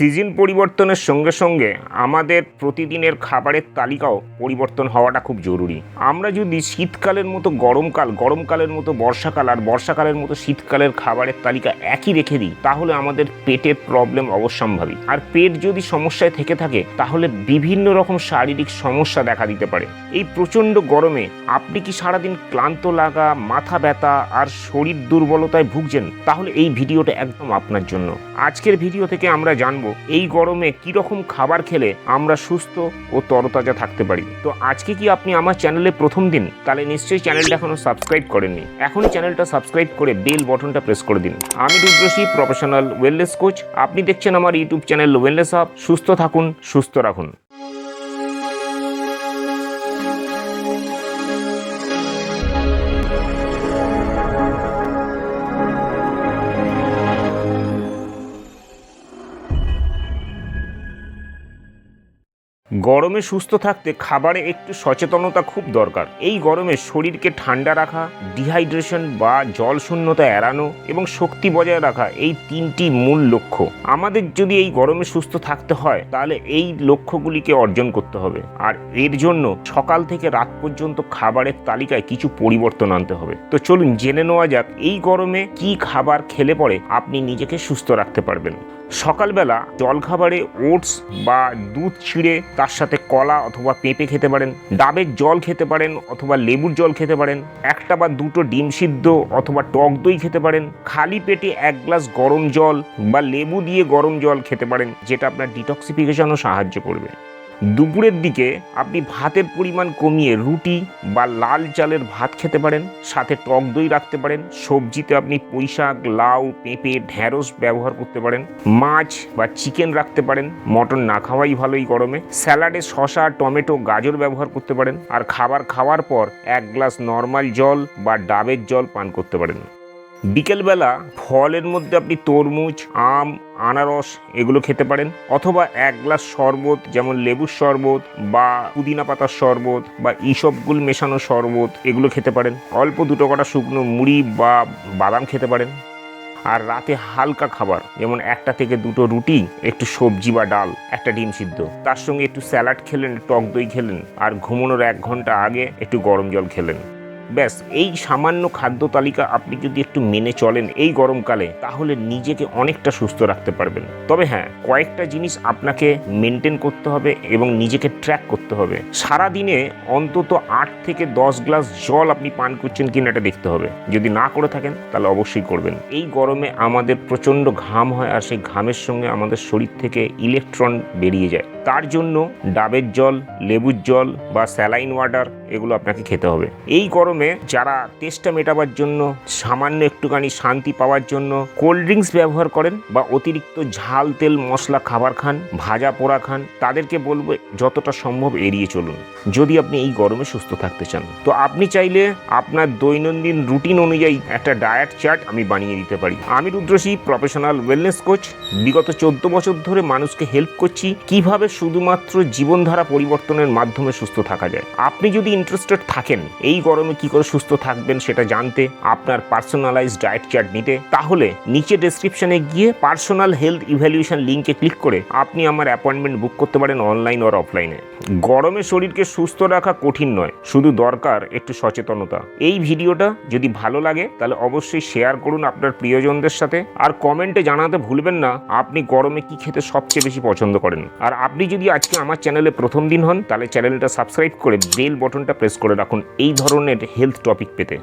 Season পরিবর্তনের সঙ্গে সঙ্গে আমাদের প্রতিদিনের খাবারের তালিকাও পরিবর্তন হওয়াটা খুব জরুরি। আমরা যদি শীতকালের মতো গরমকাল, গরমকালের মতো বর্ষাকাল আর বর্ষাকালের মতো শীতকালের খাবারের তালিকা একই রেখে দিই, তাহলে আমাদের পেটের প্রবলেম অবশ্যম্ভাবী। আর পেট যদি সমস্যায় থেকে থাকে, তাহলে বিভিন্ন রকম শারীরিক সমস্যা দেখা দিতে পারে। এই প্রচণ্ড গরমে আপনি কি সারাদিন ক্লান্ত লাগা, মাথা ব্যথা আর শরীর দুর্বলতায় ভুগছেন? তাহলে এই ভিডিওটা একদম আপনার জন্য। আজকের ভিডিও থেকে আমরা জানব এই গরমে কীরকম খাবার খেলে আমরা সুস্থ ও তরতাজা থাকতে পারি? তো আজকে কি আপনি আমার চ্যানেলে প্রথম দিন? তাহলে নিশ্চয়ই চ্যানেলটা এখনও সাবস্ক্রাইব করেননি। এখনই চ্যানেলটা সাবস্ক্রাইব করে বেল বটনটা প্রেস করে দিন। আমি রুদ্রশী প্রফেশনাল ওয়েলনেস কোচ। আপনি দেখছেন আমার ইউটিউব চ্যানেল ওয়েলনেস আপ। সুস্থ থাকুন, সুস্থ রাখুন। গরমে সুস্থ থাকতে খাবারে একটু সচেতনতা খুব দরকার। এই গরমে শরীরকে ঠান্ডা রাখা ডিহাইড্রেশন বা জল শূন্যতা এড়ানো এবং শক্তি বজায় রাখা এই তিনটি মূল লক্ষ্য। আমাদের যদি এই গরমে সুস্থ থাকতে হয়, তাহলে এই লক্ষ্যগুলিকে অর্জন করতে হবে। আর এর জন্য সকাল থেকে রাত পর্যন্ত খাবারের তালিকায় কিছু পরিবর্তন আনতে হবে। তো চলুন জেনে নেওয়া যাক, এই গরমে কি খাবার খেলে পরে আপনি নিজেকে সুস্থ রাখতে পারবেন। সকালবেলা জলখাবারে ওটস বা দুধ ছিঁড়ে তার সাথে কলা অথবা পেঁপে খেতে পারেন, ডাবের জল খেতে পারেন অথবা লেবুর জল খেতে পারেন, একটা বা দুটো ডিম সিদ্ধ অথবা টক দই খেতে পারেন, খালি পেটে এক গ্লাস গরম জল বা লেবু দিয়ে গরম জল খেতে পারেন, যেটা আপনার ডিটক্সিফিকেশনও সাহায্য করবে। দুপুরের দিকে আপনি ভাতের পরিমাণ কমিয়ে রুটি বা লাল চালের ভাত খেতে পারেন, সাথে টক দই রাখতে পারেন, সবজিতে আপনি পুঁই শাক লাউ, পেঁপে ঢ্যাঁড়স ব্যবহার করতে পারেন, মাছ বা চিকেন রাখতে পারেন, মটন না খাওয়াই ভালো এই গরমে, স্যালাডে শশা টমেটো, গাজর ব্যবহার করতে পারেন, আর খাবার খাওয়ার পর এক গ্লাস নর্মাল জল বা ডাবের জল পান করতে পারেন। বিকেলবেলা ফলের মধ্যে আপনি তরমুজ, আম, আনারস এগুলো খেতে পারেন, অথবা এক গ্লাস শরবত, যেমন লেবুর শরবত বা পুদিনা পাতার শরবত বা ইসবগুল মেশানো শরবত এগুলো খেতে পারেন। অল্প দুটো কটা শুকনো মুড়ি বা বাদাম খেতে পারেন। আর রাতে হালকা খাবার, যেমন একটা থেকে দুটো রুটি, একটু সবজি বা ডাল, একটা ডিম সিদ্ধ। তার সঙ্গে একটু স্যালাড খেলেন, টক দই খেলেন, আর ঘুমানোর এক ঘণ্টা আগে একটু গরম জল খেলেন। ব্যাস, এই সামান্য খাদ্য তালিকা আপনি যদি একটু মেনে চলেন এই গরমকালে, তাহলে নিজেকে অনেকটা সুস্থ রাখতে পারবেন। তবে হ্যাঁ কয়েকটা জিনিস আপনাকে মেনটেন করতে হবে এবং নিজেকে ট্র্যাক করতে হবে। সারা দিনে অন্তত আট থেকে দশ গ্লাস জল আপনি পান করছেন কিনা এটা দেখতে হবে। যদি না করে থাকেন, তাহলে অবশ্যই করবেন। এই গরমে আমাদের প্রচণ্ড ঘাম হয় আর সেই ঘামের সঙ্গে আমাদের শরীর থেকে ইলেকট্রন বেরিয়ে যায়। তার জন্য ডাবের জল, লেবুর জল বা স্যালাইন ওয়াটার এগুলো আপনাকে খেতে হবে। এই গরমে যারা তেষ্টা মেটাবার জন্য, সামান্য একটুখানি শান্তি পাওয়ার জন্য কোল্ড ড্রিঙ্কস ব্যবহার করেন বা অতিরিক্ত ঝাল, তেল, মশলা খাবার খান, ভাজা পোড়া খান, তাদেরকে বলব যতটা সম্ভব এড়িয়ে চলুন। যদি আপনি এই গরমে সুস্থ থাকতে চান। তো আপনি চাইলে আপনার দৈনন্দিন রুটিন অনুযায়ী একটা ডায়েট চার্ট আমি বানিয়ে দিতে পারি। আমি রুদ্রশী প্রফেশনাল ওয়েলনেস কোচ বিগত চোদ্দ বছর ধরে মানুষকে হেল্প করছি কীভাবে শুধুমাত্র জীবনধারা পরিবর্তনের মাধ্যমে সুস্থ থাকা যায়। আপনি যদি ইন্টারেস্টেড থাকেন। এই গরমে কি করে সুস্থ থাকবেন সেটা জানতে আপনার পার্সোনালাইজ ডায়েট চার্ট নিতে। তাহলে নিচে ডেসক্রিপশনে গিয়ে পার্সোনাল হেলথ ইভ্যালুয়েশন লিঙ্কে ক্লিক করে আপনি আমার অ্যাপয়েন্টমেন্ট বুক করতে পারেন অনলাইন আর অফলাইনে গরমে শরীরকে সুস্থ রাখা কঠিন নয়, শুধু দরকার একটু সচেতনতা। এই ভিডিওটা যদি ভালো লাগে, তাহলে অবশ্যই শেয়ার করুন আপনার প্রিয়জনদের সাথে। আর কমেন্টে জানাতে ভুলবেন না, আপনি গরমে কি খেতে সবচেয়ে বেশি পছন্দ করেন। আর আপনি যদি আজকে আমার চ্যানেলে প্রথম দিন হন, তাহলে চ্যানেলটা সাবস্ক্রাইব করে বেল বটনটা প্রেস করে রাখুন এই ধরনের হেলথ টপিক পেতে।